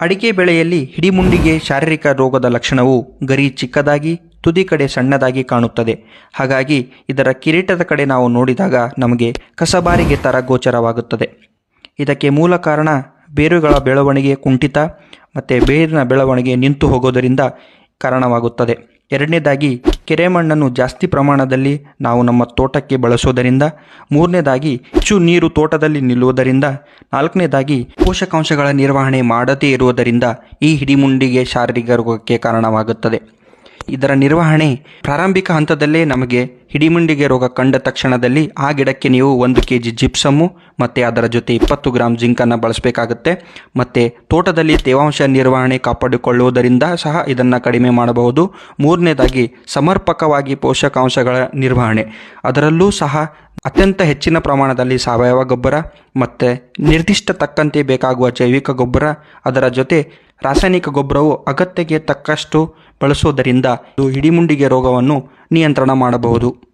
ಅಡಿಕೆ ಬೆಳೆಯಲ್ಲಿ ಹಿಡಿಮುಂಡಿಗೆ ಶಾರೀರಿಕ ರೋಗದ ಲಕ್ಷಣವು ಗರಿ ಚಿಕ್ಕದಾಗಿ, ತುದಿ ಕಡೆ ಸಣ್ಣದಾಗಿ ಕಾಣುತ್ತದೆ. ಹಾಗಾಗಿ ಇದರ ಕಿರೀಟದ ಕಡೆ ನಾವು ನೋಡಿದಾಗ ನಮಗೆ ಕಸಬಾರಿಗೆ ತರ ಗೋಚರವಾಗುತ್ತದೆ. ಇದಕ್ಕೆ ಮೂಲ ಕಾರಣ ಬೇರುಗಳ ಬೆಳವಣಿಗೆ ಕುಂಠಿತ ಮತ್ತು ಬೇರಿನ ಬೆಳವಣಿಗೆ ನಿಂತು ಹೋಗೋದರಿಂದ ಕಾರಣವಾಗುತ್ತದೆ. ಎರಡನೇದಾಗಿ ಕೆರೆಮಣ್ಣನ್ನು ಜಾಸ್ತಿ ಪ್ರಮಾಣದಲ್ಲಿ ನಾವು ನಮ್ಮ ತೋಟಕ್ಕೆ ಬಳಸೋದರಿಂದ, ಮೂರನೇದಾಗಿ ಹೆಚ್ಚು ನೀರು ತೋಟದಲ್ಲಿ ನಿಲ್ಲುವುದರಿಂದ, ನಾಲ್ಕನೇದಾಗಿ ಪೋಷಕಾಂಶಗಳ ನಿರ್ವಹಣೆ ಮಾಡದೇ ಇರುವುದರಿಂದ ಈ ಹಿಡಿಮುಂಡಿಗೆ ಶಾರೀರಿಕ ರೋಗಕ್ಕೆ ಕಾರಣವಾಗುತ್ತದೆ. ಇದರ ನಿರ್ವಹಣೆ ಪ್ರಾರಂಭಿಕ ಹಂತದಲ್ಲೇ ನಮಗೆ ಹಿಡಿಮುಂಡಿಗೆ ರೋಗ ಕಂಡ ತಕ್ಷಣದಲ್ಲಿ ಆ ಗಿಡಕ್ಕೆ ನೀವು ಒಂದು ಕೆ ಜಿ ಜಿಪ್ಸಮ್ಮು ಮತ್ತು ಅದರ ಜೊತೆ ಇಪ್ಪತ್ತು ಗ್ರಾಮ್ ಜಿಂಕನ್ನು ಬಳಸಬೇಕಾಗುತ್ತೆ. ಮತ್ತು ತೋಟದಲ್ಲಿ ತೇವಾಂಶ ನಿರ್ವಹಣೆ ಕಾಪಾಡಿಕೊಳ್ಳುವುದರಿಂದ ಸಹ ಇದನ್ನು ಕಡಿಮೆ ಮಾಡಬಹುದು. ಮೂರನೇದಾಗಿ ಸಮರ್ಪಕವಾಗಿ ಪೋಷಕಾಂಶಗಳ ನಿರ್ವಹಣೆ. ಅದರಲ್ಲೂ ಸಹ ಅತ್ಯಂತ ಹೆಚ್ಚಿನ ಪ್ರಮಾಣದಲ್ಲಿ ಸಾವಯವ ಗೊಬ್ಬರ ಮತ್ತು ನಿರ್ದಿಷ್ಟ ತಕ್ಕಂತೆ ಬೇಕಾಗುವ ಜೈವಿಕ ಗೊಬ್ಬರ, ಅದರ ಜೊತೆ ರಾಸಾಯನಿಕ ಗೊಬ್ಬರವು ಅಗತ್ಯಕ್ಕೆ ತಕ್ಕಷ್ಟು ಬಳಸುವುದರಿಂದ ಇದು ಹಿಡಿಮುಂಡಿಗೆ ರೋಗವನ್ನು ನಿಯಂತ್ರಣ ಮಾಡಬಹುದು.